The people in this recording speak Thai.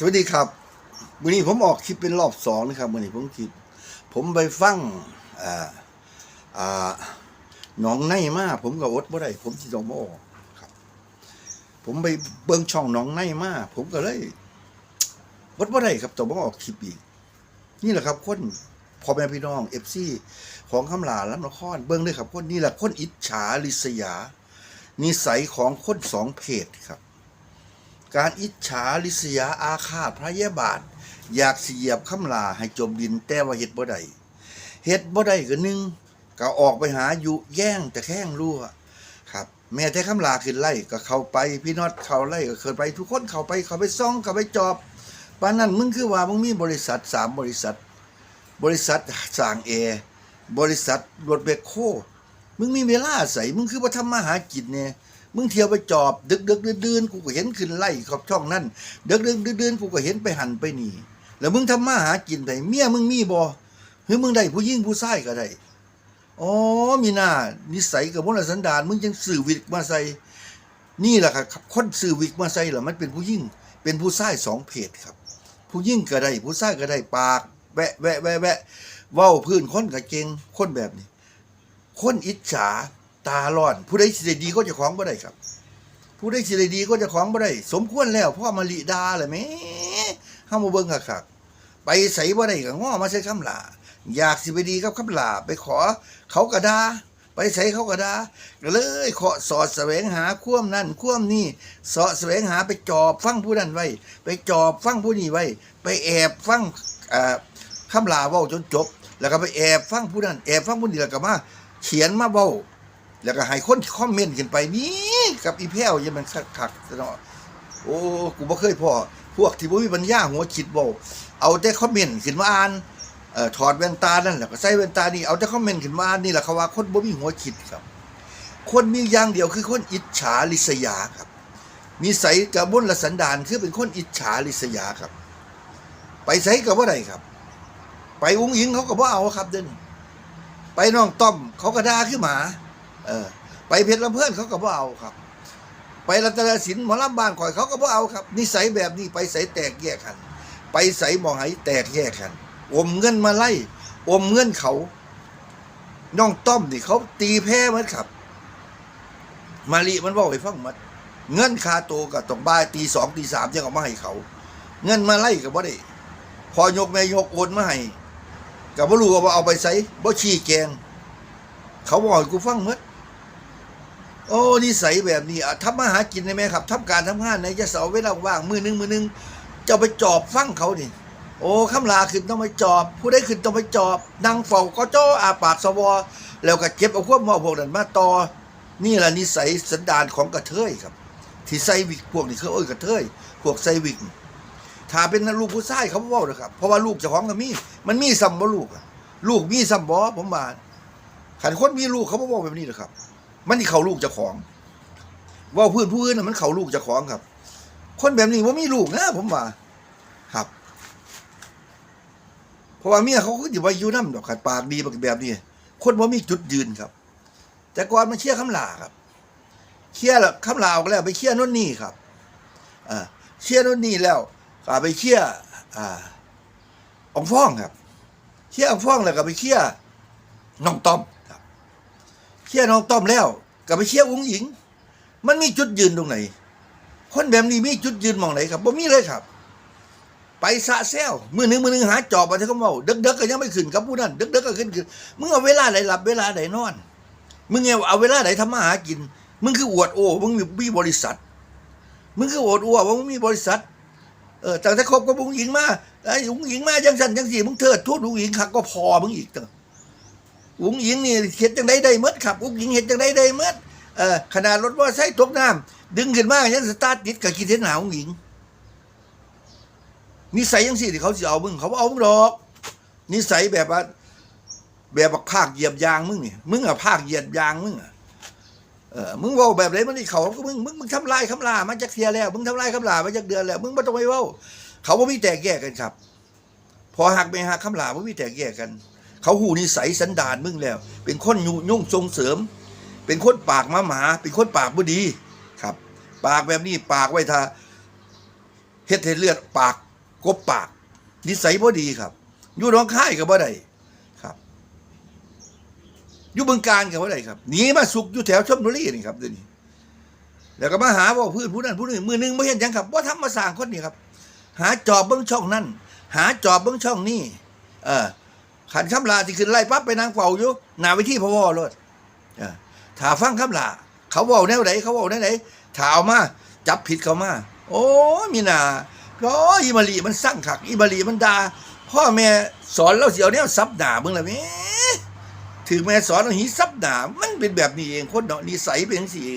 สวัสดีครับวันนี้ผมออกคลิปเป็นรอบสองนะครับวันนี้ผมคลิป ผมไปฟังอ่าอ่าหนองในมาผมก็อดบ่ได้ผมที่ต้องมาออกครับ ผมไปเบิ่งช่องหนองในมาผมก็เลยอดบ่ได้ครับต้องมาออกคลิปอีก นี่แหละครับคนพ่อแม่พี่น้องเอฟซีของคำลาลำนครเบิ่งเลยครับคนนี่แหละคนอิจฉาริษยา นิสัยของคนสองเพศครับ การอิจฉาริษยาอาฆาตพระยาบาท อยากเหยียบคำลาให้จมดินแต่ว่าเฮ็ดบ่ได้เฮ็ดบ่ได้ก็หนึงก็ออกไปหาอยู่แย่งแต่แข้งรั่วครับ แม้แต่คำลาขึ้นไล่ก็เข้าไปพี่น็อตเข้าไล่ก็เคยไป ทุกคนเข้าไปเข้าไปซ่องเข้าไปจอบปานนั้นมึงคือว่ามึงมีบริษัทสามบริษัท บริษัทสางแอบริษัทรถเบคโคมึงมีเวลาใส่มึงคือว่าทำมาหากินเนี่ย มึงเที่ยวไปจอบดึกดึกๆดื่นกูก็เห็นขึ้นไล่ขอบช่องนั่นดึกดึกๆดื่นกูก็เห็นไปหันไปนี่ แล้วมึงทำมาหากินไปเมียมึงมีบ่หรือมึงได้ผู้หญิงผู้ชายก็ได้อ๋อมีหน้านิสัยกับมลสันดานมึงจังสื่อวิกมาใส่นี่แหละครับคนสื่อวิกมาใส่เหรอมันเป็นผู้หญิงเป็นผู้ชายสองเพศครับ ผู้หญิงก็ได้ผู้ชายก็ได้ปากแวะแวะแวะแวะเว้าพื้นคนก็เก่งคนแบบนี้ คนอิจฉา ตาร้อน ผู้ใดสิได้ดีก็จะของบ่ได้ครับ ผู้ใดสิได้ดีก็จะของบ่ได้ สมควรแล้วพ่อมาลิดาแหละแหม่เฮามาเบิ่งคักๆไปใส่บ่ได้ก็ง้อมาใส่คำลาอยากสิไปดีกับคำลาไปขอเขาก็ด่าไปใส่เขาก็ด่าก็เลยขอสอดแสวงหาความนั่นความนี่สอดแสวงหาไปจอบฟังผู้นั้นไว้ ไปจอบฟังผู้นี้ไว้ ไปแอบฟังคำลาเว้าจนจบ แล้วก็ไปแอบฟังผู้นั้นแอบฟังผู้นี้แล้วก็มาเขียนมาเบ้า แล้วก็ให้คนคอมเมนต์ขึ้นไปนี่กับอีแพ้วยังมันคักคักเนาะโอ้กูบ่เคยพอพวกที่บ่มีปัญญาหัวคิดบ้าเอาแต่คอมเมนต์ขึ้นมาอ่านเอ่อถอดแว่นตานั่นแหละก็ใส่แว่นตานี่เอาแต่คอมเมนต์ขึ้นมาอ่านนี่แหละเขาว่าคนบ่มีหัวคิดครับ คนมีอย่างเดียวคือคนอิจฉาริษยาครับ มีใสกับบุญละสันดานคือเป็นคนอิจฉาริษยาครับ ไปใส่กับว่าใดครับ ไปอุ้งอิงเขาก็บ่เอาครับเดินไปน้องต้อมเขาก็ด่าขึ้นมา เออ ไปเพชรลำเพื่อนเขาก็บ่เอาครับ ไปรัตนศิลป์หมอลำบ้านข่อยเขาก็บ่เอาครับ นิสัยแบบนี้ไปใส่แตกแยกกัน ไปใส่หมอไหแตกแยกกันอมเงินมาไล่อมเงินเขาน้องต้อมนี่เขาตีแพ้มันครับ มาลีมันบอกให้ฟังมัด เงินคาโตกับตกบ่ายตีสองตีสามยังเอามาให้เขา เงินมาไล่กับบ่ได้พอยกแม่ยกโอนมาให้กับบ่รู้ว่าเอาไปใส่บ่ชี้แจงเขาบอกให้กูฟังหมด โอ้นิสัยแบบนี้อะทำมาหากินได้ไหมครับทำการทำงานไหนจะเสาเวลาว่างมือหนึงมือหนึงจะไปจอบฟังเขานี่โอ้คำลาขึ้นต้องไปจอบ ผู้ใดขึ้นต้องไปจอบนางเฝ้าก็จ้ออาปากสวอแล้วก็เก็บเอาควบมอพวกนั้นมาต่อนี่แหละนิสัยสันดานของกระเทยครับ ที่ใส่วิกพวกนี้เขาเอ้ยกระเทยพวกใส่วิกถ้าเป็นลูกผู้ชายเขาบ้าเด้อครับเพราะว่าลูกจ้าของก็มีมันมีซ้ำบ่ลูกอะลูกมีซ้ำบ่ผมว่าขันคนมีลูกเขาบ่เว้าแบบนี้เด้อครับ มันสิเขาลูกเจ้าของว้าเพื่อนผู้อื่นมันเขาลูกเจ้าของครับ คนแบบนี้บ่ามีลูกนะผมว่าครับ เพราะว่าเมียเขาก็สิว่าอยู่นำดอกขัดปากดีแบบนี้คนบ่ามีจุดยืนครับ แต่ก่อนมันเชี่ยคำลาครับเชี่ยล้วคำลาออกแล้ว ไปเชี่ยโน่นนี่ครับอ่าเชี่ยโน่นนี่แล้วก็ไปเคี่ยอ่าองฟ้องครับเคี่ยอองฟ้องแล้วก็ไปเคี่ยน้องต้อม เคี่ยน้องต้อมแล้วก็ไปเคี่ยอุ้งหญิง มันมีจุดยืนตรงไหน คนแบบนี้มีจุดยืนมองไหนครับบ่มีเลยครับ ไปสะแซวมือหนึ่งมือหนึ่งหาจอบมาที่เขาเมาเด็กๆก็ยังไม่ขึ้นกับผู้นั้นเด็กๆก็ขึ้นขึ้นมึงเอาเวลาไหนหลับเวลาไหนนอน มึงเอาเวลาไหนทำมาหากิน มึงคืออวดโอ้มึงมีบริษัท มึงคืออวดอ้วว่ามึงมีบริษัทเออแต่ถ้าคบกับผู้หญิงมาไอ้ผู้หญิงมาจังสันจังสี่มึงเถิดทุดผู้หญิงขักก็พอมึงอีกเถ อะผู้หญิงนี่เห็ดจังได้ได้เมดครับผู้หญิงเห็ดจังได้ได้เมดเออขนาดรถว่าใช้ตกน้ำดึงขึ้นมายังสตาร์ทติดกับกินเทนหนาผู้หญิงนิสัยยังสี่ที่เขาจะเอามึงเขาบ่เอามึงหรอกนิสัยแบบว่าแบบว่าภาคเหยียบยางมึงนี่มึงอะภาคเหยียบยางมึงอะเออมึงว่าแบบไหนมันนี่เขาก็มึงมึงมึงทำลายคำลามันจักเทียแล้ว มึงทำลายคำลามันจักเดือนแล้วมึงไม่ต้องไปว่าเขาบ่ามีแตกแยกกันครับ พอหักไม่หักคำลาบ่มีแตกแยกกัน เขาหูนิสัยสันดานมึงแล้ว เป็นคนยุยุ่งส่งเสริม เป็นคนปากมาหมา เป็นคนปากบ่ดีครับ ปากแบบนี้ปากไว้ทาเฮ็ดให้เลือดปากกบปาก นิสัยบ่ดีครับอยู่หน้องค่ายก็บ่ได้ครับอยู่บึงการก็บ่ได้ครับหนีมาสุกอยู่แถวชลบุรีนี่ครับเดี๋ยวนี้แล้วก็มาหาว่าพื้นผู้นั้นผู้นี้มือหนึงบ่เห็นยังครับบ่าทำมาสร้างคนนี่ครับ หาจอบเบิ่งช่องนั่นหาจอบเบิ่งช่องนี่เออ ขันคำลาที่ขึ้นไล่ปั๊บไปนางเฝ้าอยู่หนาเวิธีพะวอรถถ้าฟังคำลาเขาเว้าแนวไหนเขาเว้าแนวไหนถ้าเอามา จับผิดเขามา โอ้มีนาโอ้อีมาลีมันสั่งขักอีมาลีมันด่าพ่อแม่สอนเราเสียวแนวซับหนามึงละแม่ถึงแม่สอนเอาหีซับหนามันเป็นแบบนี้เองคนเนาะนิสัยเป็นจังซี่เอง